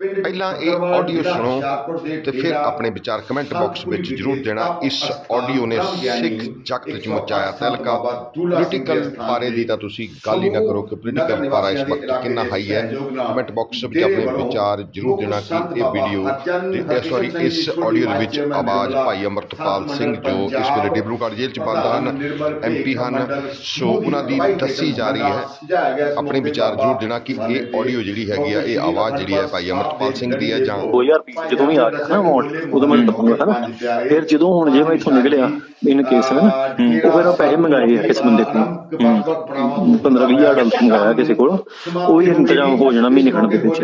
ਪਹਿਲਾਂ ਇਹ ਆਡੀਓ ਸੁਣੋ ਤੇ ਫਿਰ ਆਪਣੇ ਵਿਚਾਰ ਕਮੈਂਟ ਬਾਕਸ ਵਿੱਚ ਜਰੂਰ ਦੇਣਾ। ਇਸ ਆਡੀਓ ਨੇ ਸਿੱਖ ਜਗਤ 'ਚ ਮਚਾਇਆ ਤਹਿਲਕਾ। ਪੋਲੀਟੀਕਲ ਪਾਰੇ ਦੀ ਤਾਂ ਤੁਸੀਂ ਗੱਲ ਹੀ ਨਾ ਕਰੋ ਕਿ ਪੋਲੀਟੀਕਲ ਪਾਰਾ ਇਸ ਵਕਤ ਕਿੰਨਾ ਹਾਈ ਹੈ। ਕਮੈਂਟ ਬਾਕਸ ਵਿੱਚ ਆਪਣੇ ਵਿਚਾਰ ਜਰੂਰ ਦੇਣਾ ਕਿ ਇਹ ਵੀਡੀਓ ਸੌਰੀ ਇਸ ਆਡੀਓ ਦੇ ਵਿੱਚ ਆਵਾਜ਼ ਭਾਈ ਅਮਰਤਪਾਲ ਸਿੰਘ ਜੋ ਇਸ ਵੇਲੇ ਡਿਬਰੂਗੜ੍ਹ ਜੇਲ੍ਹ 'ਚ ਬੰਦ ਹਨ ਐਮਪੀ ਹਨ ਸੋ ਉਹਨਾਂ ਦੀ ਦੱਸੀ ਜਾ ਰਹੀ ਹੈ। ਆਪਣੇ ਵਿਚਾਰ ਜਰੂਰ ਦੇਣਾ ਕਿ ਇਹ ਆਡੀਓ ਜਿਹੜੀ ਹੈਗੀ ਆ ਇਹ ਆਵਾਜ਼ ਜਿਹੜੀ ਹੈ ਭਾਈ ਅਮਰਤਪਾਲ ਸਿੰਘ ਦੀ ਹੈ ਜਾਂ 2000 ਰੁਪਏ ਜਦੋਂ ਵੀ ਆ ਗਿਆ ਨਾ ਅਮਾਉਂਟ ਉਦੋਂ ਮੈਂ ਦਊਂਗਾ ਹਨਾ ਫਿਰ ਜਦੋਂ ਹੁਣ ਜੇ ਮੈਂ ਇੱਥੋਂ ਨਿਕਲਿਆ ਇਨ ਕੇਸ ਹੈ ਨਾ ਉਹ ਫਿਰ ਉਹ ਪੈਸੇ ਮੰਗਾਏ ਆ ਕਿਸ ਬੰਦੇ ਕੋਲ। 15 20000 ਡਾਲਰ ਮੰਗਾਇਆ ਕਿਸੇ ਕੋਲ। ਉਹ ਹੀ ਇੰਤਜ਼ਾਮ ਹੋ ਜਾਣਾ ਮਹੀਨੇ ਖੰਡ ਦੇ ਵਿੱਚ।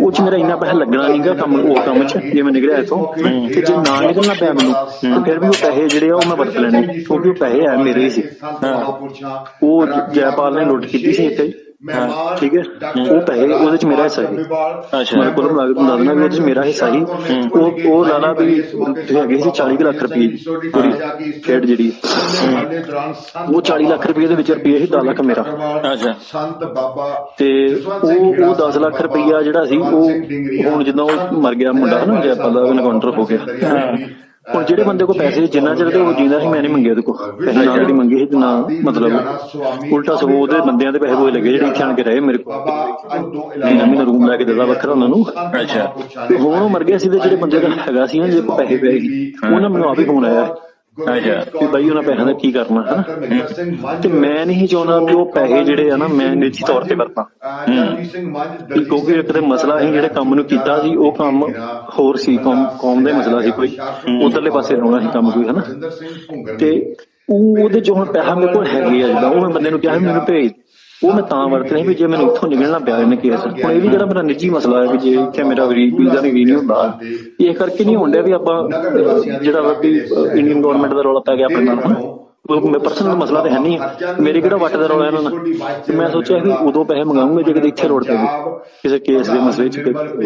ਉਹ ਚ ਮੇਰਾ ਇੰਨਾ ਪੈਸਾ ਲੱਗਣਾ ਨਹੀਂਗਾ ਕੰਮ ਉਹ ਕੰਮ ਚ ਜੇ ਮੈਂ ਨਿਕਲਿਆ ਇੱਥੋਂ। ਤੇ ਜੇ ਨਾ ਨਿਕਲਣਾ ਪਿਆ ਮੈਨੂੰ ਤਾਂ ਫਿਰ ਵੀ ਉਹ ਪੈਸੇ ਜਿਹੜੇ ਆ ਉਹ ਮੈਂ ਵਰਤ ਲੈਣੇ। ਕਿਉਂਕਿ ਉਹ ਪੈਸੇ ਆ ਮੇਰੇ ਹੀ ਸੀ। ਉਹ ਜੈਪਾਲ ਨੇ ਲੁੱਟ ਕੀਤੀ ਸੀ ਇੱਥੇ। ਹਾਂ ਠੀਕ ਹੈ। ਉਹ ਪੈਸੇ ਉਹਦੇ ਚ ਮੇਰਾ ਹਿੱਸਾ ਸੀ ਅੱਛਾ ਮੇਰੇ ਕੋਲ ਲੱਗ ਦੱਸ ਦੇਣਾ ਵੀ ਉਹਦੇ ਚ ਮੇਰਾ ਹਿੱਸਾ ਸੀ ਉਹ ਉਹ ਲਾਲਾ ਵੀ ਹੈਗੇ ਸੀ 40 ਕੁ ਲੱਖ ਰੁਪਏ ਪੂਰੀ ਖੇਡ ਜਿਹੜੀ ਉਹ 40 ਲੱਖ ਰੁਪਏ ਦੇ ਵਿੱਚ ਰੁਪਏ ਸੀ 10 ਲੱਖ ਮੇਰਾ। ਅੱਛਾ। ਸੰਤ ਬਾਬਾ ਤੇ ਉਹ ਉਹ 10 ਲੱਖ ਰੁਪਈਆ ਜਿਹੜਾ ਸੀ ਉਹ ਹੁਣ ਜਦੋਂ ਉਹ ਮਰ ਗਿਆ ਮੁੰਡਾ ਨਾ ਜੈਪਾਲ ਦਾ ਐਨਕਾਊਂਟਰ ਹੋ ਗਿਆ। ਹੁਣ ਜਿਹੜੇ ਬੰਦੇ ਕੋਲ ਪੈਸੇ ਜਿੰਨਾ ਚਿਰ ਤੇ ਉਹ ਜਿੰਦਾ ਸੀ ਮੈਂ ਨਹੀਂ ਮੰਗੇ ਉਹਦੇ ਕੋਲ। ਪੈਸੇ ਨਾ ਜਿਹੜੀ ਮੰਗੇ ਸੀ ਤੇ ਨਾ ਮਤਲਬ ਉਲਟਾ ਸਗੋਂ ਉਹਦੇ ਬੰਦਿਆਂ ਦੇ ਪੈਸੇ ਹੋਏ ਲੱਗੇ ਜਿਹੜੇ ਇੱਥੇ ਆਣ ਕੇ ਰਹੇ ਮੇਰੇ ਕੋਲ। ਮਹੀਨਾ ਮਹੀਨਾ ਰੂਮ ਲੈ ਕੇ ਦਿੱਤਾ ਵੱਖਰਾ ਉਹਨਾਂ ਨੂੰ। ਅੱਛਾ। ਹੁਣ ਉਹ ਮਰ ਗਿਆ ਸੀ ਤੇ ਜਿਹੜੇ ਬੰਦੇ ਦਾ ਹੈਗਾ ਸੀ ਨਾ ਜੇ ਪੈਸੇ ਪਏ ਸੀ ਉਹਨਾਂ ਮੈਨੂੰ ਆਪ ਹੀ ਫੋਨ ਆਇਆ। ਅੱਛਾ ਕਿ ਬਾਈ ਉਹਨਾਂ ਪੈਸਿਆਂ ਦਾ ਕੀ ਕਰਨਾ ਹੈ। ਤੇ ਮੈਂ ਨਹੀਂ ਚਾਹੁੰਦਾ ਕਿ ਉਹ ਪੈਸੇ ਜਿਹੜੇ ਆ ਨਾ ਮੈਂ ਨਿੱਜੀ ਤੌਰ ਤੇ ਵਰਤਾਂ। ਕਿਉਂਕਿ ਇੱਕ ਤੇ ਮਸਲਾ ਸੀ ਜਿਹੜੇ ਕੰਮ ਨੂੰ ਕੀਤਾ ਸੀ ਉਹ ਕੰਮ ਹੋਰ ਸੀ ਕੌਮ ਕੌਮ ਦਾ ਹੀ ਮਸਲਾ ਸੀ ਕੋਈ। ਉਧਰਲੇ ਪਾਸੇ ਹੋਣਾ ਸੀ ਕੰਮ ਕੋਈ ਹਨਾ? ਤੇ ਉਹ ਉਹਦੇ ਚ ਹੁਣ ਪੈਸਾ ਮੇਰੇ ਕੋਲ ਹੈਗੇ ਆ ਜਿਹੜਾ ਉਹ ਬੰਦੇ ਨੂੰ ਕਿਹਾ ਮੈਨੂੰ ਭੇਜ। ਉਹ ਮੈਂ ਤਾਂ ਵਰਤ ਨਹੀਂ ਵੀ ਜੇ ਮੈਨੂੰ ਇੱਥੋਂ ਨਿਕਲਣਾ ਪਿਆ ਇਹਨੇ ਕੇਸ। ਹੁਣ ਇਹ ਵੀ ਜਿਹੜਾ ਮੇਰਾ ਨਿੱਜੀ ਮਸਲਾ ਹੈ ਵੀ ਜੇ ਇੱਥੇ ਮੇਰਾ ਵੀਜ਼ਾ ਨਹੀਂ ਨਹੀਂ ਹੁੰਦਾ, ਇਹ ਕਰਕੇ ਨਹੀਂ ਹੁੰਦਾ ਵੀ ਆਪਾਂ, ਜਿਹੜਾ ਵਾ ਵੀ ਇੰਡੀਅਨ ਗਵਰਨਮੈਂਟ ਦਾ ਰੌਲਾ ਪੈ ਗਿਆ ਆਪਣੇ ਨਾਲ। ਪਰਸਨਲ ਮਸਲਾ ਤਾਂ ਹੈ ਨਹੀਂ। ਮੇਰੇ ਕਿਹੜਾ ਵੱਟ ਦਾ ਰੌਲਾ ਇਹਨਾਂ ਨਾਲ? ਤੇ ਮੈਂ ਸੋਚਿਆ ਵੀ ਉਦੋਂ ਪੈਸੇ ਮੰਗਾਉਂਗਾ ਜੇ ਕਿਤੇ ਇੱਥੇ ਲੋੜ ਪਵੇ ਕਿਸੇ ਕੇਸ ਦੇ ਮਸਲੇ 'ਚ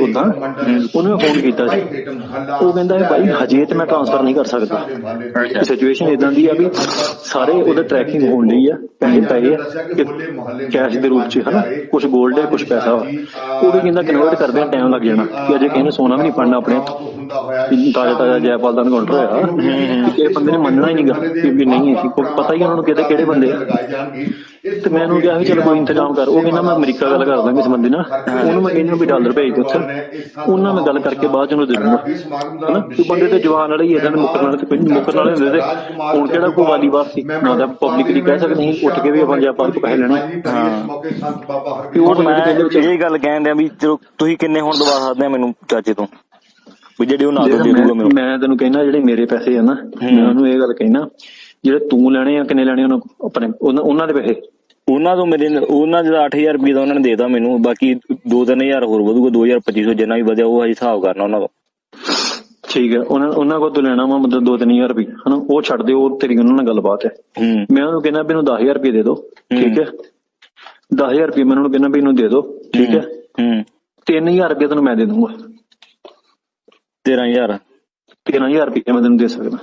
ਉਦਾਂ ਉਹਨੇ ਫੋਨ ਕੀਤਾ ਸੀ। ਉਹ ਕਹਿੰਦਾ ਹੈ ਭਾਈ ਹਜੇ ਤੇ ਮੈਂ ਟ੍ਰਾਂਸਫਰ ਨਹੀਂ ਕਰ ਸਕਦਾ। ਸਿਚੁਏਸ਼ਨ ਇਦਾਂ ਦੀ ਆ ਵੀ ਸਾਰੇ ਉਹਦਾ ਟਰੈਕਿੰਗ ਹੋਣ ਲਈ ਆ ਪੈਸੇ ਪਏ ਆ ਕਿ ਕੈਸ਼ ਦੇ ਰੂਪ 'ਚ ਹਨਾ? ਕੁਝ 골ਡ ਹੈ ਕੁਝ ਪੈਸਾ ਵਾ। ਉਹ ਵੀ ਕਹਿੰਦਾ ਕਨਵਰਟ ਕਰਦੇ ਆ ਟਾਈਮ ਲੱਗ ਜਾਣਾ। ਕਿ ਅਜੇ ਕਿਸੇ ਨੇ ਸੋਨਾ ਵੀ ਨਹੀਂ ਪੜਨਾ ਆਪਣੇ ਹੱਥੋਂ। ਤਾਜ਼ਾ ਤਾਜ਼ਾ ਜੈਪਾਲ ਦਾ ਐਨਕਾਊਂਟਰ ਹੋਇਆ। ਕਿ ਬੰਦੇ ਨੇ ਮੰਨਣਾ ਹੀ ਨਹੀਂਗਾ ਕਿ ਵੀ ਨਹੀਂ ਹੈ ਕਿ ਪਤਾ ਹੀ ਉਹਨਾਂ ਨੂੰ ਕਿਤੇ ਕਿਹੜੇ ਬੰਦੇ ਤੇ ਮੈਂ ਉਹਨੂੰ ਕਿਹਾ ਵੀ ਚਲ ਕੋਈ ਇੰਤਜ਼ਾਮ ਕਰ। ਉਹ ਕਹਿੰਦਾ ਮੈਂ ਅਮਰੀਕਾ ਗੱਲ ਕਰਦਾ ਕਿਸੇ ਬੰਦੇ ਨਾਲ। ਉਹਨੂੰ ਮੈਂ ਕਹਿੰਦਾ ਵੀ ਡਾਲਰ ਭੇਜ ਦੇ ਉੱਥੇ ਉਹਨਾਂ ਨਾਲ ਗੱਲ ਕਰਕੇ ਬਾਅਦ ਚ ਉਹਨੂੰ ਦੇ ਦੂੰਗਾ ਹਨਾ? ਤੇ ਬੰਦੇ ਤੇ ਜਵਾਨ ਵਾਲੇ ਹੀ ਇਹਨਾਂ ਦੇ ਮੁੱਕਰਨ ਵਾਲੇ ਤੇ ਕੋਈ ਨੀ ਮੁੱਕਰਨ ਵਾਲੇ ਹੁੰਦੇ ਤੇ ਹੁਣ ਕਿਹੜਾ ਕੋਈ ਵਾਲੀ ਬਾਤ ਸੀ ਨਾ ਤਾਂ ਪਬਲਿਕਲੀ ਕਹਿ ਸਕਦੇ। ਸੀ ਉੱਠ ਕੇ ਵੀ ਆਪਾਂ ਜੈਪਾਲ ਤੋਂ ਪੈਸੇ ਲੈਣੇ। ਕਿ ਉਹ ਮੈਂ ਕਹਿੰਦੇ ਇਹ ਗੱਲ ਕਹਿੰਦੇ ਆ ਵੀ ਚਲੋ ਤੁਸੀਂ ਕਿੰਨੇ ਹੁਣ ਦਵਾ ਸਕਦੇ ਆ ਮੈਨੂੰ ਚਾਚੇ ਤੋਂ? ਵੀ ਜਿਹੜੀ ਉਹ ਨਾ ਜਿਹੜਾ ਦੇ ਦੂਗਾ ਮੈਨੂੰ ਮੈਂ ਤੈਨੂੰ ਕਹਿਣਾ ਜਿਹੜੇ ਮੇਰੇ ਪੈਸੇ ਆ ਨਾ ਮੈਂ ਉਹਨੂੰ ਇਹ ਗੱਲ ਕਹਿਣਾ ਜਿਹੜੇ ਤੂੰ ਲੈਣੇ ਆ ਕਿੰਨੇ ਲੈਣੇ ਉਹਨਾਂ? ਆਪਣੇ ਉਹਨਾਂ ਦੇ ਪੈਸੇ? ਉਹਨਾਂ ਤੋਂ ਮੇਰੇ ਉਹਨਾਂ ਦਾ 8000 ਰੁਪਏ ਦਾ ਉਹਨਾਂ ਨੇ ਦੇਤਾ ਮੈਨੂੰ ਬਾਕੀ 2-3000 ਹੋਰ ਵਧੂਗਾ 2250 ਜਿੰਨਾ ਵੀ ਵਧਿਆ ਉਹ ਹਿਸਾਬ ਕਰਨਾ ਉਹਨਾਂ ਦਾ ਠੀਕ ਹੈ ਉਹਨਾਂ ਉਹਨਾਂ ਕੋਲ ਤੂੰ ਲੈਣਾ ਵਾ ਮਤਲਬ 2-3000 ਰੁਪਏ ਹਨਾ? ਉਹ ਛੱਡ ਦੇ ਉਹ ਤੇਰੀ ਉਹਨਾਂ ਨਾਲ ਗੱਲਬਾਤ ਹੈ। ਮੈਂ ਉਹਨੂੰ ਕਹਿੰਦਾ ਵੀ ਇਹਨੂੰ 10000 ਰੁਪਏ ਦੇ ਦਿਓ ਠੀਕ ਹੈ? 10000 ਰੁਪਏ ਮੈਂ ਉਹਨੂੰ ਕਹਿੰਦਾ ਵੀ ਇਹਨੂੰ ਦੇ ਦਿਓ ਠੀਕ ਹੈ? ਹੂੰ 3000 ਰੁਪਏ ਤੈਨੂੰ ਮੈਂ ਦੇ ਦੂੰਗਾ। 13000 13000 ਰੁਪਏ ਮੈਂ ਤੈਨੂੰ ਦੇ ਸਕਦਾ।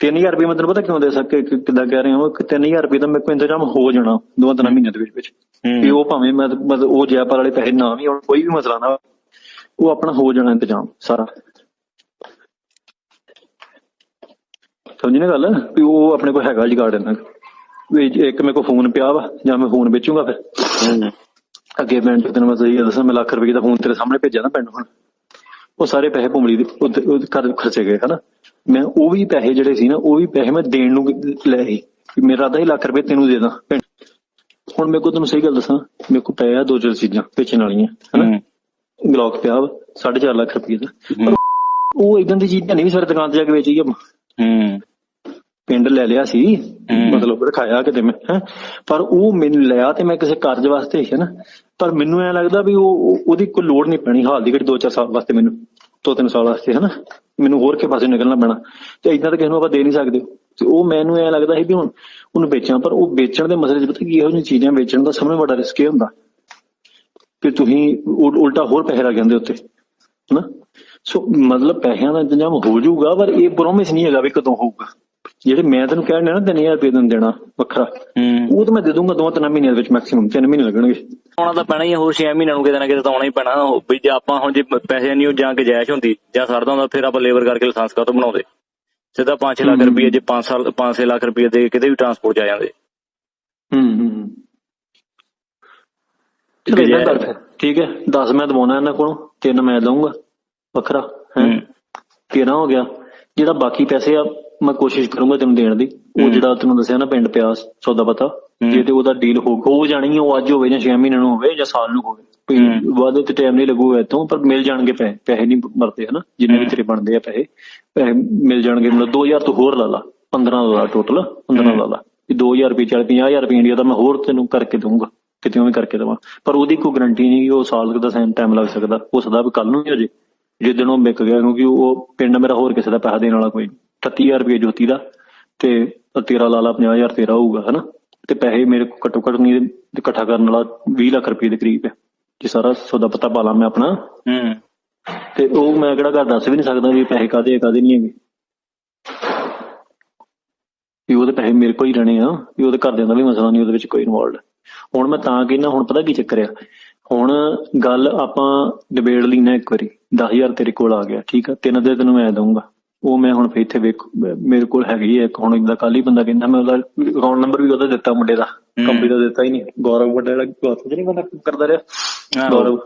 3000 ਰੁਪਏ ਮੈਂ ਤੈਨੂੰ ਪਤਾ ਕਿਉਂ ਦੇ ਸਕੇ ਕਿੱਦਾਂ ਕਹਿ ਰਿਹਾ ਹਾਂ ਕਿ 3000 ਰੁਪਏ ਤਾਂ ਮੇਰੇ ਕੋਲ ਇੰਤਜ਼ਾਮ ਹੋ ਜਾਣਾ ਦੋ ਤਿੰਨ ਮਹੀਨਿਆਂ ਦੇ ਵਿੱਚ ਵਿੱਚ। ਵੀ ਹੂੰ ਉਹ ਭਾਵੇਂ ਮੈਂ ਮਤਲਬ ਉਹ ਜੈਪਾਲ ਵਾਲੇ ਪੈਸੇ ਨਾ ਵੀ ਆਉਣ ਕੋਈ ਵੀ ਮਸਲਾ ਨਾ ਉਹ ਆਪਣਾ ਹੋ ਜਾਣਾ ਇੰਤਜ਼ਾਮ ਸਾਰਾ। ਸਮਝੀ ਨਾ ਗੱਲ? ਵੀ ਉਹ ਆਪਣੇ ਕੋਲ ਹੈਗਾ ਜਗਾੜ ਇਹਨਾਂ। ਵੀ ਇੱਕ ਮੇਰੇ ਕੋਲ ਫੋਨ ਪਿਆ ਵਾ ਜਾਂ ਮੈਂ ਫੋਨ ਵੇਚੂਗਾ ਫਿਰ। ਅੱਗੇ ਪਿੰਡ ਚ ਤੈਨੂੰ ਮੈਂ ਸਹੀ ਦੱਸਾਂ ਮੈਂ ਲੱਖ ਰੁਪਏ ਦਾ ਫੋਨ ਤੇਰੇ ਸਾਹਮਣੇ ਭੇਜਿਆ ਨਾ ਪਿੰਡ ਹੁਣ। ਉਹ ਸਾਰੇ ਪੈਸੇ ਭੁੰਮਲੀ ਦੇ ਘਰ ਖਰਚੇ ਗਏ ਹਨਾ? ਮੈਂ ਉਹ ਵੀ ਪੈਸੇ ਜਿਹੜੇ ਸੀ ਨਾ ਉਹ ਵੀ ਪੈਸੇ ਮੈਂ ਦੇਣ ਨੂੰ ਲਏ ਸੀ। ਮੇਰਾ ਅੱਧਾ ਹੀ ਲੱਖ ਰੁਪਏ ਤੈਨੂੰ ਦੇ ਦਾਂ। ਹੁਣ ਮੇਰੇ ਕੋਲ ਤੈਨੂੰ ਸਹੀ ਗੱਲ ਦੱਸਾਂ ਮੇਰੇ ਕੋਲ ਪਏ ਆ ਦੋ ਚਾਰ ਚੀਜ਼ਾਂ ਵੇਚਣ ਵਾਲੀਆਂ ਹਨਾ? ਗਲੌਕ ਪਿਆ ਵਾ 4.5 ਲੱਖ ਰੁਪਏ ਦਾ। ਪਰ ਉਹ ਇਦਾਂ ਦੀ ਚੀਜ਼ ਨਹੀਂ ਵੀ ਸਾਰੇ ਦੁਕਾਨ ਤੇ ਜਾ ਕੇ ਵੇਚੀ ਆ ਹੂੰ। ਪਿੰਡ ਲੈ ਲਿਆ ਸੀ। ਮਤਲਬ ਰਖਾਇਆ ਕਿਤੇ ਮੈਂ ਪਰ ਉਹ ਮੈਨੂੰ ਲਿਆ ਤੇ ਮੈਂ ਕਿਸੇ ਕਾਰਜ ਵਾਸਤੇ ਹੈ ਨਾ ਪਰ ਮੈਨੂੰ ਐ ਲੱਗਦਾ ਵੀ ਉਹ ਉਹ- ਉਹਦੀ ਕੋਈ ਲੋੜ ਨਹੀਂ ਪੈਣੀ ਹਾਲ ਦੀ ਘੜੀ 2-4 ਸਾਲ ਵਾਸਤੇ ਮੈਨੂੰ ਦੋ ਤਿੰਨ ਸਾਲ ਵਾਸਤੇ ਹੈ ਨਾ ਮੈਨੂੰ ਹੋਰ ਕੇ ਪਾਸੇ ਨਿਕਲਣਾ ਪੈਣਾ। ਤੇ ਇਦਾਂ ਤਾਂ ਕਿਸੇ ਨੂੰ ਆਪਾਂ ਦੇ ਨਹੀਂ ਸਕਦੇ। ਤੇ ਉਹ ਮੈਨੂੰ ਐ ਲੱਗਦਾ ਸੀ ਵੀ ਹੁਣ ਉਹਨੂੰ ਵੇਚਾਂ, ਪਰ ਉਹ ਵੇਚਣ ਦੇ ਮਸਲੇ 'ਚ ਪਤਾ ਕੀ ਇਹੋ ਜਿਹੀਆਂ ਚੀਜ਼ਾਂ ਵੇਚਣ ਦਾ ਸਭ ਤੋਂ ਵੱਡਾ ਰਿਸਕ ਇਹ ਹੁੰਦਾ। ਕਿ ਤੁਸੀਂ ਉਲਟਾ ਹੋਰ ਪੈਸੇ ਲੱਗ ਜਾਂਦੇ ਉੱਤੇ ਹਨਾ? ਸੋ ਮਤਲਬ ਪੈਸਿਆਂ ਦਾ ਇੰਤਜ਼ਾਮ ਹੋ ਜਾਊਗਾ, ਪਰ ਇਹ ਪ੍ਰੋਮਿਸ ਨਹੀਂ ਹੈਗਾ ਵੀ ਕਦੋਂ ਹੋਊਗਾ। ਜਿਹੜੇ ਮੈਂ ਤੈਨੂੰ ਕਹਿਣ ਨਾ 3000 ਰੁਪਏ ਤੈਨੂੰ ਦੇਣਾ ਵੱਖਰਾ ਉਹ ਤਾਂ ਮੈਂ ਦੇ ਦੂੰਗਾ ਦੋ ਤਿੰਨ ਮਹੀਨਿਆਂ ਦੇ ਵਿੱਚ ਮੈਕਸਿਮਮ ਤਿੰਨ ਮਹੀਨੇ ਲੱਗਣਗੇ। ਆਉਣਾ ਤਾਂ ਪੈਣਾ ਹੀ ਹੋਰ 6 ਮਹੀਨਿਆਂ ਨੂੰ ਕਿਤੇ ਨਾ ਕਿਤੇ ਤਾਂ ਆਉਣਾ ਹੀ ਪੈਣਾ। ਵੀ ਜੇ ਆਪਾਂ ਹੁਣ ਜੇ ਪੈਸੇ ਨਹੀਂ ਉਹ ਜਾਂ ਗਜਾਇਸ਼ ਹੁੰਦੀ ਜਾਂ ਸਰਦਾ ਹੁੰਦਾ ਫਿਰ ਆਪਾਂ ਲੇਬਰ ਕਰਕੇ ਲਾਇਸੈਂਸ ਕਾਹਤੋਂ ਬਣਾਉਂਦੇ? ਸਿੱਧਾ 5 ਲੱਖ। ਰੁਪਏ ਜੇ 5 ਸਾਲ 5 ਲੱਖ ਰੁਪਏ ਦੇ ਕਿਤੇ ਵੀ ਟਰਾਂਸਪੋਰਟ ਜਾ ਜਾਂਦੇ। ਹੂੰ ਹੂੰ ਠੀਕ ਹੈ। ਏਦਾਂ ਕਰ ਫਿਰ। ਠੀਕ ਹੈ 10 ਮੈਂ ਦਵਾਉਣਾ ਇਹਨਾਂ ਕੋਲੋਂ ਤਿੰਨ ਮੈਂ ਦਊਂਗਾ ਵੱਖਰਾ ਹੈ। ਹੂੰ। 13 ਹੋ ਗਿਆ? ਜਿਹੜਾ ਬਾਕੀ ਪੈਸੇ ਆ ਮੈਂ ਕੋਸ਼ਿਸ਼ ਕਰੂੰਗਾ ਤੈਨੂੰ ਦੇਣ ਦੀ। ਉਹ। ਜਿਹੜਾ ਤੈਨੂੰ ਦੱਸਿਆ ਨਾ ਪਿੰਡ ਪਿਆ ਸੌਦਾ ਪਤਾ। ਜੇ ਤੇ ਉਹਦਾ ਡੀਲ ਹੋ ਹੋ ਜਾਣੀ ਉਹ ਅੱਜ ਹੋਵੇ ਜਾਂ 6 ਮਹੀਨਿਆਂ ਨੂੰ ਹੋਵੇ ਜਾਂ ਸਾਲ ਨੂੰ ਹੋਵੇ। ਵਾਅਦੇ ਤੇ ਟਾਈਮ ਨਹੀਂ ਲੱਗੂਗਾ ਇਤੋਂ ਪਰ ਮਿਲ ਜਾਣਗੇ ਪੈਸੇ ਪੈਸੇ ਨਹੀਂ ਮਰਦੇ ਹਨਾ? ਜਿੰਨੇ ਵੀ। ਤੇਰੇ ਬਣਦੇ ਆ ਪੈਸੇ ਪੈਸੇ ਮਿਲ ਜਾਣਗੇ। ਮਤਲਬ 2000 ਤੋਂ ਹੋਰ ਲਾ ਲਾ 15 ਦਾ ਟੋਟਲ 15 ਲਾ ਲਾ। ਵੀ 2000 ਰੁਪਏ ਚੱਲ 50000 ਰੁਪਏ ਇੰਡੀਆ ਦਾ ਮੈਂ ਹੋਰ ਤੈਨੂੰ ਕਰਕੇ ਦਊਂਗਾ ਕਿਤੇ ਵੀ ਕਰਕੇ ਦੇਵਾਂ। ਪਰ ਉਹਦੀ ਕੋਈ ਗਾਰੰਟੀ ਨਹੀਂ ਕਿ ਉਹ ਸਾਲ ਦਾ ਸੈਮ ਟਾਈਮ ਲੱਗ ਸਕਦਾ। ਹੋ ਸਕਦਾ ਵੀ ਕੱਲ ਨੂੰ ਹੀ ਹੋ ਜੇ। ਜਿੱਦਣ ਉਹ ਵਿਕ ਗਿਆ ਕਿਉਂਕਿ ਉਹ ਪਿੰਡ ਮੇਰਾ ਹੋਰ ਕਿਸੇ ਦਾ ਪੈਸਾ ਦੇਣ ਵਾਲਾ ਕੋਈ ਨਹੀਂ। 38000 ਰੁਪਏ ਜੋਤੀ ਦਾ ਤੇ ਤੇਰਾ ਲਾ ਲਾ 50000 ਤੇਰਾ ਹੋਊਗਾ ਹਨਾ? ਤੇ ਪੈਸੇ ਮੇਰੇ ਕੋਲ ਘੱਟੋ ਘੱਟ ਨਹੀਂ ਇਕੱਠਾ ਕਰਨ ਵਾਲਾ 20 ਲੱਖ ਰੁਪਏ ਦੇ ਕਰੀਬ ਹੈ। ਜੇ ਸਾਰਾ ਸੌਦਾ ਪਤਾ ਪਾ ਲਾਂ ਮੈਂ ਆਪਣਾ। ਹੂੰ। ਤੇ ਉਹ ਮੈਂ ਕਿਹੜਾ ਘਰ ਦੱਸ ਵੀ ਨਹੀਂ ਸਕਦਾ ਵੀ ਪੈਸੇ ਕਾਦੇ ਕਾਦੇ ਨਹੀਂ ਹੈਗੇ। ਵੀ ਉਹਦੇ ਪੈਸੇ ਮੇਰੇ ਕੋਲ ਹੀ ਰਹਿਣੇ ਆ ਵੀ ਉਹਦੇ ਘਰਦਿਆਂ ਦਾ ਵੀ ਮਸਲਾ ਨਹੀਂ ਉਹਦੇ ਵਿੱਚ ਕੋਈ ਇਨਵੋਲਡ ਹੁਣ ਮੈਂ ਤਾਂ ਕਹਿੰਦਾ ਹੁਣ ਪਤਾ ਕੀ ਚੱਕਰ ਆ? ਹੁਣ ਗੱਲ ਆਪਾਂ ਡਿਬੇਟ ਲਈ ਨਾ ਇੱਕ ਵਾਰੀ 10000 ਤੇਰੇ ਕੋਲ ਆ ਗਿਆ ਠੀਕ ਆ? ਤਿੰਨ ਦੇ ਤੈਨੂੰ ਮੈਂ ਦਊਂਗਾ। ਉਹ ਮੈਂ ਹੁਣ ਫਿਰ ਇੱਥੇ ਵੇਖ ਮੇਰੇ ਕੋਲ ਹੈਗੀ ਹੈ ਇੱਕ ਹੁਣ ਇਦਾਂ ਕੱਲ ਹੀ ਬੰਦਾ ਕਹਿੰਦਾ ਮੈਂ ਉਹਦਾ ਅਕਾਊਂਟ ਨੰਬਰ ਵੀ ਉਹਦਾ ਦਿੱਤਾ ਮੁੰਡੇ ਦਾ। ਕੰਪਨੀ ਦਾ ਦਿੱਤਾ ਹੀ ਨਹੀਂ। ਗੌਰਵ ਵੱਡਾ ਜਿਹੜਾ ਗੌਰਵ ਜਿਹੜੀ ਬੰਦਾ ਕਰਦਾ ਰਿਹਾ। ਗੌਰਵ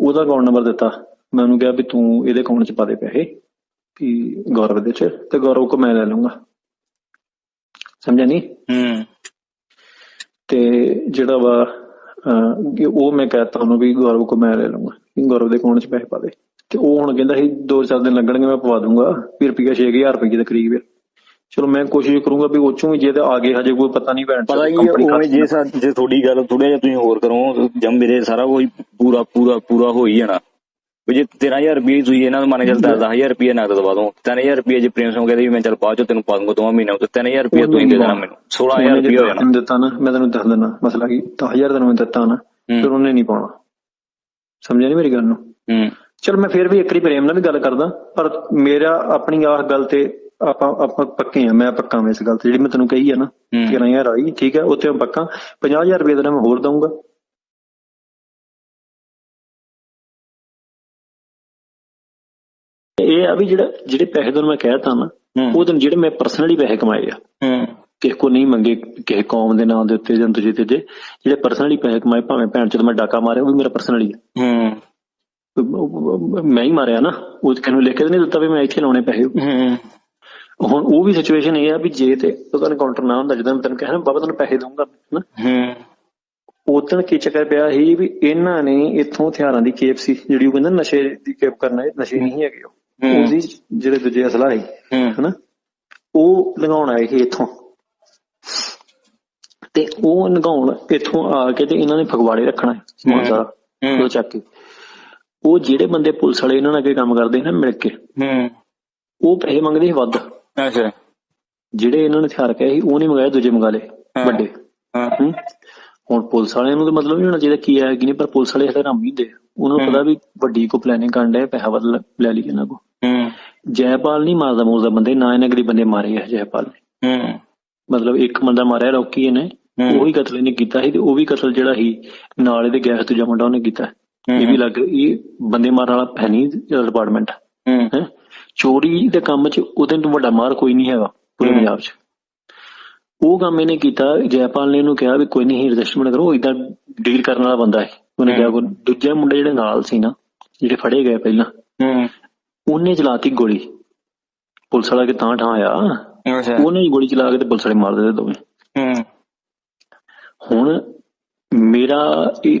ਉਹਦਾ ਅਕਾਊਂਟ ਨੰਬਰ ਦਿੱਤਾ। ਮੈਂ ਉਹਨੂੰ ਕਿਹਾ ਵੀ ਤੂੰ ਇਹਦੇ ਅਕਾਊਂਟ 'ਚ ਪਾ ਦੇ ਪੈਸੇ ਕਿ ਗੌਰਵ ਦੇ 'ਚ ਤੇ ਗੌਰਵ ਕੋ ਮੈਂ ਲੈ ਲੂੰਗਾ ਸਮਝਿਆ ਨਹੀਂ ਹੂੰ। ਤੇ ਜਿਹੜਾ ਵਾ ਉਹ ਮੈਂ ਕਹਤਾ ਉਹਨੂੰ ਵੀ ਗੌਰਵ ਕੋ ਮੈਂ ਲੈ ਕਿ ਗੌਰਵ ਦੇ ਅਕਾਊਂਟ 'ਚ ਪੈਸੇ ਪਾ ਦੇ। ਤੇ ਉਹ ਹੁਣ ਕਹਿੰਦਾ ਸੀ ਦੋ ਚਾਰ ਦਿਨ ਲੱਗਣਗੇ ਮੈਂ ਪਵਾ ਦੂੰਗਾ। ਵੀ ਰੁਪਈਆ 6000 ਰੁਪਏ ਦੇ ਕਰੀਬ ਹੈ ਚਲੋ ਮੈਂ ਕੋਸ਼ਿਸ਼ ਕਰੂੰਗਾ ਵੀ ਉਹ ਚੋਂ ਵੀ ਜੇ ਤੇ ਆ ਗਏ ਹਜੇ ਕੋਈ ਪਤਾ ਨਹੀਂ ਭੈਣ ਪਤਾ ਉਹ ਖਾਤੇ ਜੇ ਸਾ- ਜੇ ਤੁਹਾਡੀ ਗੱਲ ਥੋੜਾ ਜਿਹਾ ਤੁਸੀਂ ਹੋਰ ਕਰੋ ਜਦ ਮੇਰੇ ਸਾਰਾ ਕੋਈ ਪੂਰਾ ਪੂਰਾ ਪੂਰਾ ਹੋ ਹੀ ਜਾਣਾ। ਵੀ ਜੇ 13000 ਰੁਪਏ ਤੁਸੀਂ ਇਹਨਾਂ ਨੂੰ ਮੰਨ ਕੇ ਚੱਲਦਾ 10000 ਰੁਪਏ ਨਗਦ ਦਵਾ ਦੋ 3000 ਰੁਪਏ ਜੇ ਪ੍ਰਿੰਸ ਨੂੰ ਕਹਿੰਦੇ ਵੀ ਮੈਂ ਚੱਲ ਬਾਅਦ ਚ ਤੈਨੂੰ ਪਾ ਦੂੰਗਾ ਦੋਵਾਂ ਮਹੀਨਿਆਂ ਤੋਂ 3000 ਰੁਪਏ ਤੁਸੀਂ ਦੇ ਦੇਣਾ ਮੈਨੂੰ। 16000 ਉਹਨੇ ਜੇ ਰੁਪਏ ਹੋ ਜਾਣਾ। ਦਿੱਤਾ ਨਾ ਮੈਂ ਤੈਨੂੰ ਦੱਸ ਦਿੰਦਾ। ਮਸਲਾ ਕੀ 10000 ਤੈਨੂੰ ਮੈਂ ਦਿੱਤਾ ਨਾ ਹੂੰ। ਫਿਰ ਉਹਨੇ ਨਹੀਂ ਪਾਉਣਾ। ਸਮਝਿਆ ਨਹੀਂ ਮੇਰੀ ਗੱਲ ਨੂੰ? ਹੂੰ। ਚਲ ਮੈਂ ਫਿਰ ਵੀ ਇੱਕ ਵਾਰੀ ਪ੍ਰੇਮ ਨਾਲ ਵੀ ਗੱਲ ਕਰਦਾ ਪਰ ਮੇਰਾ ਆਪਣੀ ਆਹ ਗੱਲ ਤੇ ਆਪਾਂ ਆਪਾਂ ਪੱਕੇ ਆ ਮੈਂ ਪੱਕਾ ਮੈਂ ਇਸ ਗੱਲ ਤੇ ਜਿਹੜੀ ਮੈਂ ਤੈਨੂੰ ਕਹੀ ਆ ਨਾ ਹੂੰ। 13000 ਆਈ ਠੀਕ ਹੈ ਉੱਥੇ ਮੈਂ ਪੱਕਾ 50000 ਰੁਪਏ ਦਾ ਮੈਂ ਹੋਰ ਦਊਂਗਾ। ਇਹ ਆ ਵੀ ਜਿਹੜਾ ਜਿਹੜੇ ਪੈਸੇ ਤੁਹਾਨੂੰ ਮੈਂ ਕਹਿਤਾ ਨਾ। ਉਹ ਦਿਨ ਜਿਹੜੇ ਮੈਂ ਪਰਸਨਲੀ ਪੈਸੇ ਕਮਾਏ ਆ। ਕਿਸੇ ਕੋ ਨਹੀਂ ਮੰਗੇ ਕਿਸੇ ਕੌਮ ਦੇ ਨਾਂ ਦੇ ਉੱਤੇ ਜਾਂ ਦੂਜੇ ਤੇ ਜਿਹੜੇ ਪਰਸਨਲੀ ਪੈਸੇ ਕਮਾਏ ਭਾਵੇਂ ਭੈਣ ਚੋਦ ਮੈਂ ਡਾਕਾ ਮਾਰਿਆ ਉਹ ਵੀ ਮੇਰਾ ਪਰਸਨਲੀ ਹੂੰ। ਮੈਂ ਹੀ ਮਾਰਿਆ ਨਾ ਉਹ ਕਿਹਨੂੰ ਲਿਖ ਕੇ ਨਹੀਂ ਦਿੱਤਾ ਵੀ ਮੈਂ ਇੱਥੇ ਲਾਉਣੇ ਪੈਸੇ। ਹੂੰ। ਹੁਣ ਉਹ ਵੀ ਸਿਚੁਏਸ਼ਨ ਇਹ ਆ ਵੀ ਜੇ ਤੇ ਉਹਦਾ ਐਨਕਾਊਂਟਰ ਨਾ ਹੁੰਦਾ ਜਦੋਂ ਤੈਨੂੰ ਕਿਹਾ ਨਾ ਬਾਬਾ ਤੈਨੂੰ ਪੈਸੇ ਦਊਂਗਾ ਹੂੰ। ਉਦੋਂ ਕੀ ਚੱਕਰ ਪਿਆ ਸੀ ਵੀ ਇਹਨਾਂ ਨੇ ਇੱਥੋਂ ਹਥਿਆਰਾਂ ਦੀ ਕੇਪ ਸੀ ਜਿਹੜੀ ਉਹ ਕਹਿੰਦਾ ਨਸ਼ੇ ਦੀ ਕੇਪ ਕਰਨਾ ਇਹ ਨਸ਼ੇ ਨਹੀਂ ਹੈਗੇ ਉਹ। ਉਹਦੀ ਜਿਹੜੇ ਦੂਜੇ ਅਸਲਾ ਸੀ ਹਨਾ? ਉਹ ਲਗਾਉਣ ਆਏ ਸੀ ਇੱਥੋਂ। ਤੇ ਉਹ ਲਗਾਉਣ ਇੱਥੋਂ ਆ ਕੇ ਤੇ ਇਹਨਾਂ ਨੇ ਫਗਵਾੜੇ ਰੱਖਣਾ ਹੈ ਸਮਾਨ। ਸਾਰਾ। ਉਹ ਚੱਕ ਕੇ। ਉਹ ਜਿਹੜੇ ਬੰਦੇ ਪੁਲਿਸ ਵਾਲੇ ਇਹਨਾਂ ਨਾਲ ਅੱਗੇ ਕੰਮ ਕਰਦੇ ਨਾ ਮਿਲ ਕੇ ਹੂੰ ਉਹ ਪੈਸੇ ਮੰਗਦੇ ਸੀ ਵੱਧ ਅੱਛਾ ਜਿਹੜੇ ਇਹਨਾਂ ਨੇ ਹਥਿਆਰ ਕਹੇ ਸੀ ਉਹ ਨਹੀਂ ਮੰਗਾਏ ਦੂਜੇ ਮੰਗਾ ਲਏ ਹਾਂ। ਵੱਡੇ ਹਾਂ ਹੂੰ। ਹੁਣ ਪੁਲਿਸ ਵਾਲਿਆਂ ਨੂੰ ਤਾਂ ਮਤਲਬ ਨਹੀਂ ਹੋਣਾ ਚਾਹੀਦਾ ਕੀ ਹੈ ਕੀ ਨਹੀਂ ਪਰ ਪੁਲਿਸ ਵਾਲੇ ਹਲੇ ਰਾਮੀ ਹੁੰਦੇ। ਉਹਨਾਂ ਨੂੰ ਹੂੰ। ਪਤਾ ਵੀ ਵੱਡੀ ਕੋ ਪਲੈਨਿੰਗ ਕਰਨ ਦੇ ਪੈਸਾ ਵੱਧ ਲ- ਲਈ ਇਹਨਾਂ ਕੋ ਹੂੰ ਜੈਪਾਲ ਨਹੀਂ ਮਾਰਦਾ ਮੂਰਦਾ ਬੰਦੇ ਨਾ ਇਹਨਾਂ ਕਦੀ ਬੰਦੇ ਮਾਰੇ ਆ ਜੈਪਾਲ ਨੇ ਹੂੰ ਮਤਲਬ ਇੱਕ ਬੰਦਾ ਮਾਰਿਆ ਰੌਕੀ ਇਹਨੇ ਹੂੰ। ਉਹੀ ਕਤਲ ਇਹਨੇ ਕੀਤਾ ਸੀ ਤੇ ਉਹ ਵੀ ਕਤਲ ਜਿਹੜਾ ਸੀ ਨਾਲ ਇਹਦੇ ਗਿਆ ਦੂਜਾ ਮੁੰਡਾ ਉਹਨੇ ਕੀਤਾ ਇਹ ਵੀ ਲੱਗ ਇਹ ਬੰਦੇ ਮਾਰਨ ਵਾਲਾ ਹੈ ਨਹੀਂ ਡਿਪਾਰਟਮੈਂਟ ਹੂੰ। ਚੋਰੀ ਦੇ ਕੰਮ 'ਚ ਉਹਦੇ ਤੋਂ ਵੱਡਾ ਮਾਰ ਕੋਈ ਨਹੀਂ ਹੈਗਾ ਪੂਰੇ। ਪੰਜਾਬ 'ਚ। ਉਹ ਕੰਮ ਇਹਨੇ ਕੀਤਾ ਜੈਪਾਲ ਨੇ ਇਹਨੂੰ ਕਿਹਾ ਵੀ ਕੋਈ ਨਹੀਂ ਰਜਿਸਟਰਮੈਂਟ ਕਰੋ ਇਦਾਂ ਡੀਲ ਕਰਨ ਵਾਲਾ ਬੰਦਾ ਹੈ। ਉਹਨੇ ਕਿਹਾ ਕੋਈ ਦੂਜੇ ਮੁੰਡੇ ਜਿਹੜੇ ਨਾਲ ਸੀ ਨਾ ਜਿਹੜੇ ਫੜੇ ਗਏ ਪਹਿਲਾਂ ਹੂੰ। ਉਹਨੇ ਚਲਾਤੀ ਗੋਲੀ। ਪੁਲਿਸ ਵਾਲਾ ਕਿ ਤਾਂ ਠਾਂ ਆਇਆ। ਅੱਛਾ। ਉਹਨੇ ਹੀ ਗੋਲੀ ਚਲਾ ਕੇ ਤੇ ਪੁਲਿਸ ਵਾਲੇ ਮਾਰ ਦਿੱਤੇ ਦੋਵੇਂ। ਹੂੰ। ਹੁਣ ਮੇਰਾ ਇਹ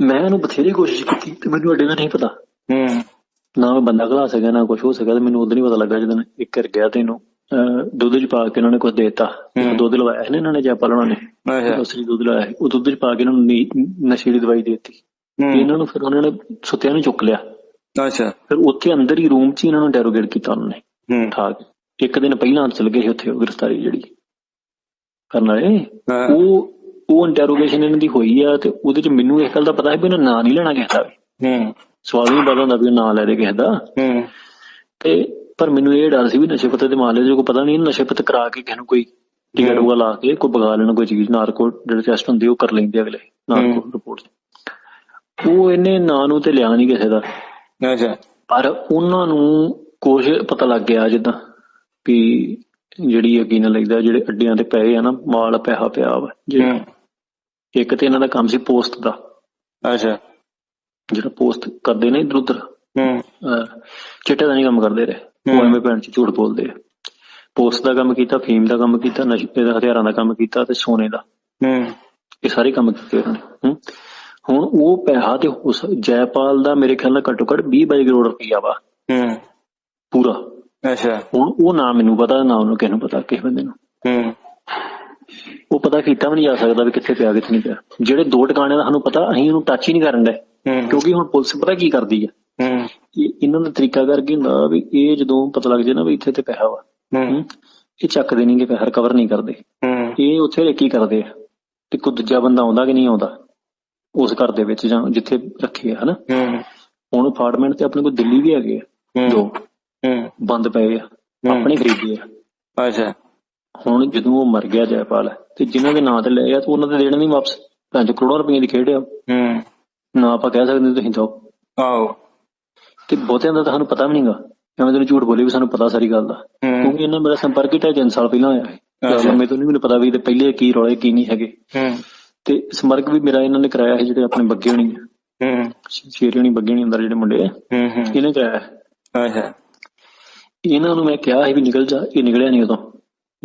ਮੈਂ ਇਹਨੂੰ ਬਥੇਰੀ ਕੋਸ਼ਿਸ਼ ਕੀਤੀ ਤੇ ਮੈਨੂੰ ਅੱਡੇ ਦਾ ਨਹੀਂ ਪਤਾ। ਹੂੰ। ਨਾ ਮੈਂ ਬੰਦਾ ਘਲਾ ਸਕਿਆ ਨਾ ਕੁਝ ਹੋ ਸਕਿਆ ਤੇ ਮੈਨੂੰ ਉਦੋਂ ਨਹੀਂ ਪਤਾ ਲੱਗਾ ਜਦੋਂ ਇੱਕ ਕਰ ਗਿਆ ਤੇ ਇਹਨੂੰ ਦੁੱਧ ਚ ਪਾ ਕੇ ਉਹਨਾਂ ਨੇ ਕੁਝ ਦੇਤਾ। ਦੁੱਧ ਲਵਾਇਆ ਸੀ ਨਾ ਇਹਨਾਂ ਨੇ ਜੈਪਾਲ ਉਹਨਾਂ ਨੇ। ਅਸਲੀ ਦੁੱਧ ਲਾਇਆ ਸੀ। ਉਹ ਦੁੱਧ ਚ ਪਾ ਕੇ ਇਹਨਾਂ ਨੂੰ ਨੀ- ਨਸ਼ੇ ਦੀ ਦਵਾਈ ਦੇ ਦਿੱਤੀ। ਇਹਨਾਂ ਨੂੰ ਫਿਰ ਉਹਨਾਂ ਨੇ ਸੁੱਤਿਆਂ ਨੂੰ ਚੁੱਕ ਲਿਆ। ਅੱਛਾ। ਫਿਰ ਉੱਥੇ ਅੰਦਰ ਹੀ ਰੂਮ 'ਚ ਇਹਨਾਂ ਨੂੰ ਡੈਰੋਗੇਟ ਕੀਤਾ ਉਹਨਾਂ ਨੇ। ਹੂੰ। ਉਠਾ ਕੇ। ਇੱਕ ਦਿਨ ਪਹਿਲਾਂ ਚਲ ਗਏ ਸੀ ਉੱਥੇ ਗ੍ਰਿਫਤਾਰੀ ਜਿਹੜੀ। ਕਰਨ ਵਾਲੇ। ਉਹ ਉਹ ਇੰਟਰੋਗੇਸ਼ਨ ਇਹਨਾਂ ਦੀ ਹੋਈ ਆ ਤੇ ਉਹਦੇ ਚ ਮੈਨੂੰ ਇਸ ਗੱਲ ਦਾ ਪਤਾ ਹੈ ਵੀ ਉਹਨਾਂ ਨਾਂ ਨਹੀਂ ਲੈਣਾ ਕਿਸੇ ਦਾ ਵੀ। ਹੂੰ। ਸਵਾਲ ਹੀ ਪਤਾ ਹੁੰਦਾ ਵੀ ਨਾਂ ਲੈ ਦੇ ਕਿਸੇ ਦਾ। ਹੂੰ। ਤੇ ਪਰ ਮੈਨੂੰ ਇਹ ਡਰ ਸੀ ਵੀ ਨਸ਼ੇ ਪੱਤੇ ਦੇ ਮਾਮਲੇ 'ਚ ਕੋਈ ਪਤਾ ਨਹੀਂ ਨਸ਼ੇ ਪੱਤੇ ਕਰਾ ਕੇ ਕਿਸੇ ਨੂੰ ਕੋਈ ਟਿਕਟ। ਉਹ ਲਾ ਕੇ ਕੋਈ ਬਗਾ ਲੈਣਾ ਕੋਈ ਚੀਜ਼ ਨਾਰਕੋ ਜਿਹੜੇ ਟੈਸਟ ਹੁੰਦੇ ਉਹ ਕਰ ਲੈਂਦੇ ਅਗਲੇ ਨਾਰਕੋ। ਰਿਪੋਰਟ ਉਹ ਇਹਨੇ ਨਾਂ ਨੂੰ ਤੇ ਲਿਆ ਨਹੀਂ ਕਿਸੇ ਦਾ। ਅੱਛਾ। ਪਰ ਉਹਨਾਂ ਨੂੰ ਕੁਝ ਪਤਾ ਲੱਗ ਗਿਆ ਜਿੱਦਾਂ ਵੀ ਜਿਹੜੀ ਯਕੀਨ ਲੱਗਦਾ ਜਿਹੜੇ ਅੱਡਿਆਂ ਤੇ ਪਏ ਆ ਨਾ ਮਾਲ ਪੈਸਾ ਪਿਆ ਵਾ ਜੇ- ਹੂੰ। ਇੱਕ ਤੇ ਇਹਨਾਂ ਦਾ ਕੰਮ ਸੀ ਪੋਸਟ ਦਾ। ਅੱਛਾ। ਜਿਹੜਾ ਪੋਸਟ ਕਰਦੇ ਨੇ ਇਧਰ ਉਧਰ। ਹੂੰ। ਚਿੱਟੇ ਦਾ ਨਹੀਂ ਕੰਮ ਕਰਦੇ ਰਹੇ। ਉਹ। ਐਵੇਂ ਭੈਣ ਚ ਝੂਠ ਬੋਲਦੇ ਆ। ਪੋਸਟ ਦਾ ਕੰਮ ਕੀਤਾ ਫੀਮ ਦਾ ਕੰਮ ਕੀਤਾ ਨਸ਼ੇ ਦਾ ਹਥਿਆਰਾਂ ਦਾ ਕੰਮ ਕੀਤਾ ਤੇ ਸੋਨੇ ਦਾ। ਹੂੰ। ਇਹ ਸਾਰੇ ਕੰਮ ਕੀਤੇ ਉਹਨਾਂ ਨੇ। ਹੂੰ। ਹੁਣ ਉਹ ਪੈਸਾ ਤੇ ਉਸ ਜੈਪਾਲ ਦਾ ਮੇਰੇ ਖਿਆਲ ਨਾਲ ਘੱਟੋ ਘੱਟ 20 22 ਕਰੋੜ ਰੁਪਈਆ ਵਾ। ਹੂੰ। ਪੂਰਾ। ਅੱਛਾ। ਹੁਣ ਉਹ ਨਾ ਮੈਨੂੰ ਪਤਾ ਨਾ ਉਹਨੂੰ ਕਿਸੇ ਨੂੰ ਪਤਾ ਕਿਸੇ ਬੰਦੇ ਨੂੰ। ਹੂੰ। ਉਹ ਪਤਾ ਕੀਤਾ ਵੀ ਨਹੀਂ ਜਾ ਸਕਦਾ ਵੀ ਕਿੱਥੇ ਪਿਆ ਕਿੱਥੇ ਨਹੀਂ ਪਿਆ। ਜਿਹੜੇ ਦੋ ਟਿਕਾਣੇ ਦਾ ਸਾਨੂੰ ਪਤਾ ਅਸੀਂ ਉਹਨੂੰ ਟੱਚ ਹੀ ਨਹੀਂ ਕਰਨ ਦੇ ਕਿਉਂਕਿ ਹੁਣ ਪੁਲਿਸ ਪਤਾ ਕੀ ਕਰਦੀ ਇਹ ਇਹਨਾਂ ਦਾ ਤਰੀਕਾ ਕਰਕੇ ਹੁੰਦਾ ਵੀ ਇਹ ਜਦੋਂ ਪਤਾ ਲੱਗ ਜੇ ਨਾ ਵੀ ਇੱਥੇ ਤੇ ਪੈਸਾ ਵਾ। ਇਹ ਚੱਕਦੇ ਨਹੀਂਗੇ ਪੈਸਾ ਰਿਕਵਰ ਨਹੀਂ ਕਰਦੇ। ਇਹ ਉੱਥੇ ਰੇਕੀ ਕਰਦੇ ਆ। ਤੇ ਕੋਈ ਦੂਜਾ ਬੰਦਾ ਆਉਂਦਾ ਕਿ ਨਹੀਂ ਆਉਂਦਾ? ਉਸ ਘਰ ਦੇ ਵਿੱਚ ਜਾਂ ਜਿੱਥੇ ਰੱਖੇ ਆ ਹਨਾ? ਹੁਣ ਅਪਾਰਟਮੈਂਟ ਤੇ ਆਪਣੇ ਕੋਲ ਦਿੱਲੀ ਵੀ ਹੈਗੇ ਆ। ਦੋ। ਹੂੰ। ਬੰਦ ਪਏ ਆ। ਆਪਣੇ ਖਰੀਦੇ ਆ। ਅੱਛਾ। ਹੁਣ ਜਦੋਂ ਉਹ ਮਰ ਗਿਆ ਜੈਪਾਲ ਤੇ ਜਿਨ੍ਹਾਂ ਦੇ ਨਾਂ ਤੇ ਲਏ ਆ ਤੇ ਉਹਨਾਂ ਦੇ ਦੇਣੇ ਨਹੀਂ ਵਾਪਸ? ਪੰਜ ਕਰੋੜਾਂ ਰੁਪਏ ਦੀ ਖੇਡ ਆ। ਹੂੰ। ਨਾ ਆਪਾਂ ਕਹਿ ਸਕਦੇ ਤੁਸੀਂ ਦੋ ਆਓ ਤੇ ਬਹੁਤਿਆਂ ਦਾ ਤਾਂ ਸਾਨੂੰ ਪਤਾ ਵੀ ਨਹੀਂਗਾ ਐਵੇਂ ਤੈਨੂੰ ਝੂਠ ਬੋਲੇ ਵੀ ਸਾਨੂੰ ਪਤਾ ਸਾਰੀ ਗੱਲ ਦਾ। ਹੂੰ। ਕਿਉਂਕਿ ਇਹਨਾਂ ਮੇਰਾ ਸੰਪਰਕ ਹੀ ਢਾਈ ਤਿੰਨ ਸਾਲ ਪਹਿਲਾਂ ਹੋਇਆ ਹੈ। ਲੰਮੇ ਤੋਂ ਨਹੀਂ ਮੈਨੂੰ ਪਤਾ ਵੀ ਇਹਦੇ ਪਹਿਲੇ ਕੀ ਰੌਲੇ ਕੀ ਨਹੀਂ ਹੈਗੇ। ਹੂੰ। ਤੇ ਸੰਪਰਕ ਵੀ ਮੇਰਾ ਇਹਨਾਂ ਨੇ ਕਰਾਇਆ ਸੀ ਜਿਹੜੇ ਆਪਣੇ ਬੱਗੇ ਹੋਣੀ ਹੂੰ। ਸ਼ੇਰੀ ਹੋਣੀ ਬੱਗੇ ਹੋਣੀ ਅੰਦਰ ਜਿਹੜੇ ਮੁੰਡੇ ਆ। ਹੂੰ ਹੂੰ। ਇਹਨੇ ਕਰਾਇਆ। ਅੱਛਾ ਇਹਨਾਂ ਨੂੰ ਮੈਂ ਕਿਹਾ ਸੀ ਵੀ ਨਿਕਲ ਜਾ ਇਹ ਨਿਕਲਿਆ ਨਹੀਂ ਉਦੋਂ।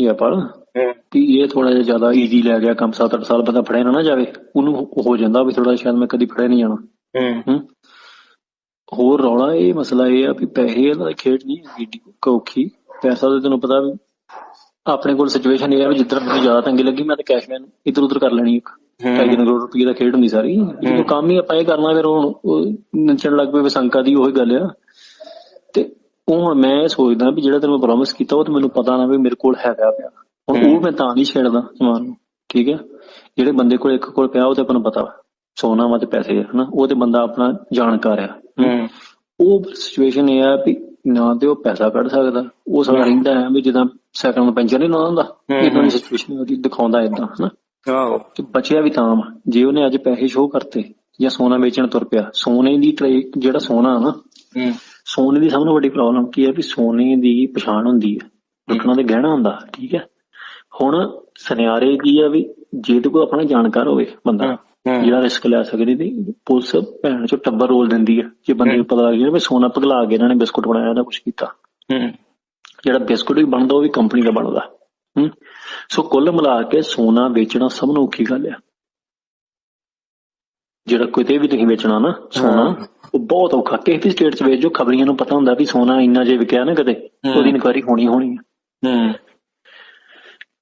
ਜੈਪਾਲ ਹੂੰ। ਵੀ ਇਹ ਥੋੜਾ ਜਿਹਾ ਜ਼ਿਆਦਾ ਈਜ਼ੀ ਲੈ ਗਿਆ ਕੰਮ 7-8 ਸਾਲ ਬੰਦਾ ਫੜਿਆ ਨਾ ਨਾ ਜਾਵੇ ਉਹਨੂੰ ਹੋ- ਜਾਂਦਾ ਵੀ ਥੋੜਾ ਸ਼ਾਇਦ ਮੈਂ ਕਦੀ ਫੜਿਆ ਨਹੀਂ ਜਾਣਾ। ਹੂੰ। ਹੋਰ ਰੌਲਾ ਇਹ ਮਸਲਾ ਇਹ ਆ ਵੀ ਪੈਸੇ ਦੀ ਖੇਡ ਨਹੀਂ ਏਡੀ ਔਖੀ ਪੈਸਾ ਤਾਂ ਤੈਨੂੰ ਪਤਾ ਵੀ ਆਪਣੇ ਕੋਲ ਸਿਚੁਏਸ਼ਨ ਇਹ ਆ ਵੀ ਜਿੱਦਾਂ ਮੈਨੂੰ ਜ਼ਿਆਦਾ ਤੰਗੀ ਲੱਗੀ ਮੈਂ ਤਾਂ ਕੈਸ਼ਮੈਨ ਇੱਧਰ ਉੱਧਰ ਕਰ ਲੈਣੀ ਇੱਕ। ਢਾਈ ਕਰੋੜ ਰੁਪਏ ਦਾ ਖੇਡ ਹੁੰਦੀ ਸਾਰੀ। ਜਦੋਂ ਕੰਮ ਹੀ ਆਪਾਂ ਇਹ ਕਰਨਾ ਫਿਰ ਹੁਣ ਉਹ ਨੱਚਣ ਲੱਗ ਪਏ ਵਿਸੰਕਾ ਦੀ ਉਹੀ ਗੱਲ ਆ। ਤੇ ਉਹ ਹੁਣ ਮੈਂ ਇਹ ਸੋਚਦਾ ਵੀ ਜਿਹੜਾ ਤੈਨੂੰ ਪ੍ਰੋਮਿਸ ਕੀਤਾ ਉਹ ਤੇ ਮੈਨੂੰ ਪਤਾ ਨਾ ਵੀ ਮੇਰੇ ਕੋਲ ਹੈਗਾ ਪਿਆ। ਹੁਣ ਉਹ ਮੈਂ ਤਾਂ ਨਹੀਂ ਛੇੜਦਾ ਸਮਾਨ ਨੂੰ ਠੀਕ ਹੈ? ਜਿਹੜੇ ਬੰਦੇ ਕੋਲ ਇੱਕ ਕੋਲ ਪਿਆ ਉਹ ਤੇ ਆਪਾਂ ਨੂੰ ਪਤਾ ਵਾ। ਸੋਨਾ ਵਾ ਤੇ ਪੈਸੇ ਹਨਾ? ਉਹ ਤੇ ਬੰਦਾ ਆਪਣਾ ਜਾਣਕਾਰ ਆ। ਉਹ ਸਿਚੁਏਸ਼ਨ ਇਹ ਆ ਵੀ ਨਾ ਤੇ ਉਹ ਪੈਸਾ ਕੱਢ ਸਕਦਾ। ਉਹ ਸਾਲਾ ਰਹਿੰਦਾ ਹੈ ਵੀ ਜਿੱਦਾਂ ਸਾਈਕਲ ਨੂੰ ਪੈਂਚਰ ਨਹੀਂ ਲਾਉਂਦਾ। ਇਦਾਂ ਦੀ ਸਿਚੁਏਸ਼ਨ ਉਹਦੀ ਦਿਖਾਉਂਦਾ ਇਦਾਂ ਹਨਾ? ਆਓ ਤੇ ਬਚਿਆ ਵੀ ਤਾਂ ਜੇ ਉਹਨੇ ਅੱਜ ਪੈਸੇ ਸ਼ੋਅ ਕਰਤੇ ਜਾਂ ਸੋਨਾ ਵੇਚਣ ਤੁਰ ਪਿਆ ਸੋਨੇ ਦੀ ਟਰੇ ਜਿਹੜਾ ਸੋਨਾ ਨਾ ਹੂੰ। ਸੋਨੇ ਦੀ ਸਭ ਤੋਂ ਵੱਡੀ ਪ੍ਰੋਬਲਮ ਕੀ ਹੈ ਵੀ ਸੋਨੇ ਦੀ ਪਛਾਣ ਹੁੰਦੀ ਹੈ ਲੁੱਟਣਾ ਤੇ ਗਹਿਣਾ ਹੁੰਦਾ ਠੀਕ ਹੈ? ਹੁਣ ਸੁਨਿਆਰੇ ਕੀ ਆ ਵੀ ਜੇ ਤੇ ਕੋਈ ਆਪਣਾ ਜਾਣਕਾਰ ਹੋਵੇ ਬੰਦਾ। ਜਿਹੜਾ ਰਿਸਕ ਲੈ ਸਕਦੀ ਤੇ ਪੁਲਿਸ ਭੈਣ ਚੋਂ ਟੱਬਰ ਰੋਲ ਦਿੰਦੀ ਹੈ ਜੇ ਬੰਦੇ ਨੂੰ ਪਤਾ ਲੱਗ ਜਾਏ ਵੀ ਸੋਨਾ ਪਗਲਾ ਕੇ ਇਹਨਾਂ ਨੇ ਬਿਸਕੁਟ ਬਣਾਇਆ ਜਾਂ ਕੁਝ ਕੀਤਾ। ਜਿਹੜਾ ਬਿਸਕੁਟ ਵੀ ਬਣਦਾ ਉਹ ਵੀ ਕੰਪਨੀ ਦਾ ਬਣਦਾ। ਹੂੰ। ਸੋ ਕੁੱਲ ਮਿਲਾ ਕੇ ਸੋਨਾ ਵੇਚਣਾ ਸਭ ਨੂੰ ਔਖੀ ਗੱਲ ਆ। ਜਿਹੜਾ ਕਿਤੇ ਵੀ ਤੁਸੀਂ ਵੇਚਣਾ ਨਾ ਸੋਨਾ ਉਹ ਬਹੁਤ ਔਖਾ। ਕਿਸੇ ਵੀ ਸਟੇਟ 'ਚ ਵੇਚ ਜੋ ਖਬਰੀਆਂ ਨੂੰ ਪਤਾ ਹੁੰਦਾ ਵੀ ਸੋਨਾ ਇੰਨਾ ਜੇ ਵਿਕਿਆ ਨਾ ਕਦੇ। ਉਹਦੀ ਇਨਕੁਆਇਰੀ ਹੋਣੀ ਹੋਣੀ ਹੂੰ।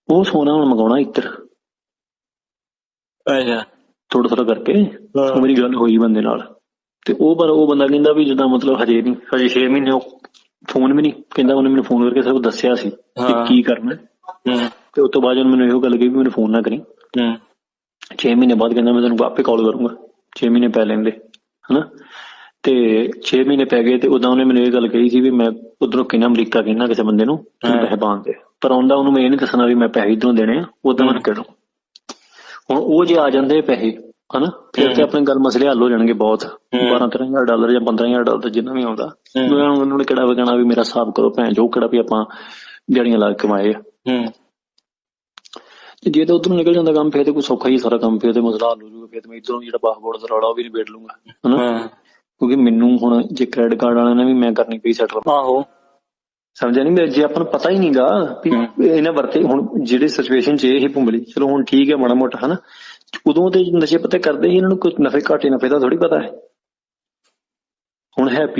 ਉਹ ਸੋਨਾ ਹੁਣ ਮੰਗਾਉਣਾ ਇੱਧਰ। ਅੱਛਾ। ਥੋੜਾ ਥੋੜਾ ਕਰਕੇ। ਉਹ ਮੇਰੀ ਗੱਲ ਹੋਈ ਬੰਦੇ ਨਾਲ। ਤੇ ਉਹ ਪਰ ਉਹ ਬੰਦਾ ਕਹਿੰਦਾ ਵੀ ਜਿੱਦਾਂ ਮਤਲਬ ਹਜੇ ਨਹੀਂ ਹਜੇ 6 ਮਹੀਨੇ ਫੋਨ ਵੀ ਨਹੀਂ ਕਹਿੰਦਾ ਉਹਨੇ ਮੈਨੂੰ ਫੋਨ ਕਰਕੇ ਸਿਰਫ ਦੱਸਿਆ ਸੀ ਕਿ। ਕੀ ਕਰਨਾ। ਹੂੰ। ਤੇ ਉਸ ਤੋਂ ਬਾਅਦ ਉਹਨੇ ਮੈਨੂੰ ਇਹੋ ਗੱਲ ਕਹੀ ਵੀ ਮੈਨੂੰ ਫੋਨ ਨਾ ਕਰੀ। ਹੂੰ। 6 ਮਹੀਨੇ ਬਾਅਦ ਕਹਿੰਦਾ ਮੈਂ ਤੈਨੂੰ ਆਪੇ ਕਾਲ ਕਰੂੰਗਾ। 6 ਮਹੀਨੇ ਪੈ ਲੈਂਦੇ ਹਨਾ? ਤੇ 6 ਮਹੀਨੇ ਪੈ ਗਏ ਤੇ ਉਦੋਂ ਉਹਨੇ ਮੈਨੂੰ ਇਹ ਗੱਲ ਕਹੀ ਸੀ ਵੀ ਮੈਂ ਉਧਰੋਂ ਕਿੰਨਾ ਅਮਰੀਕਾ ਕਹਿੰਦਾ ਕਿਸੇ ਬੰਦੇ ਨੂੰ ਪਾਉਣ ਦੇ ਪਰ ਆਉਂਦਾ ਉਹਨੂੰ ਮੈਂ ਇਹ ਨਹੀਂ ਦੱਸਣਾ ਵੀ ਮੈਂ ਪੈਸੇ ਇਧਰੋਂ ਦੇਣੇ ਆ ਉਦੋਂ ਮੈਂ ਕਿਹੜੋਂ ਹੁਣ ਉਹ ਜੇ ਆ ਜਾਂਦੇ ਪੈਸੇ ਹਨਾ? ਫਿਰ ਤੇ ਆਪਣੇ ਗੱਲ ਮਸਲੇ ਹੱਲ ਹੋ ਜਾਣਗੇ ਬਹੁਤ। 12 13000 ਡਾਲਰ ਜਾਂ 15000 ਡਾਲਰ ਜਿੰਨਾ ਵੀ ਆਉਂਦਾ। ਉਹਨਾਂ ਨੂੰ ਕਿਹੜਾ ਵਗਣਾ ਵੀ ਮੇਰਾ ਹਿਸਾਬ ਕਰੋ ਭੈਣ ਜੋ ਕਿਹੜਾ ਵੀ ਆਪਾਂ ਜੜੀਆਂ ਲਾ ਕੇ ਕਮਾਏ ਆ। ਤੇ ਜੇ ਤਾਂ ਉਧਰੋਂ ਨਿਕਲ ਜਾਂਦਾ ਕੰਮ ਫੇਰ ਤੇ ਕੋਈ ਸੌਖਾ ਹੀ ਸਾਰਾ ਕੰਮ ਫੇਰ ਤੇ ਮਸਲਾ ਹੱਲ ਹੋ ਜਾਊਗਾ ਫੇਰ ਤੇ ਮੈਂ ਇਧਰੋਂ ਜਿਹੜਾ ਪਾਸਪੋਰਟ ਦਾ ਰੌਲਾ ਉਹ ਵੀ ਨਿਬੇੜ ਲੂੰਗਾ ਹਨਾ? ਕਿਉਂਕਿ ਮੈਨੂੰ ਹੁਣ ਜੇ ਕ੍ਰੈਡਿਟ ਕਾਰਡ ਵਾਲਿਆਂ ਨੇ ਵੀ ਮੈਂ ਕਰਨੀ ਪਈ ਸੈਟਲ ਆਹੋ। ਸਮਝਿਆ ਨਹੀਂ ਮੇਰੇ ਜੇ ਆਪਾਂ ਨੂੰ ਪਤਾ ਹੀ ਨਹੀਂਗਾ ਵੀ ਇਹਨਾਂ ਵਰਤੇ ਹੁਣ ਜਿਹੜੇ ਸਿਚੁਏਸ਼ਨ 'ਚ ਇਹ ਭੁੰਬਲੀ ਚਲੋ ਹੁਣ ਠੀਕ ਹੈ ਮਾੜਾ ਮੋਟਾ ਹਨਾ। ਉਦੋਂ ਤੇ ਨਸ਼ੇ ਪੱਤੇ ਕਰਦੇ ਸੀ ਇਹਨਾਂ ਨੂੰ ਕੁਝ ਨਫੇ ਘਾਟੇ ਨਫੇ ਦਾ ਥੋੜੀ ਪਤਾ ਹੈ। ਹੁਣ ਹੈ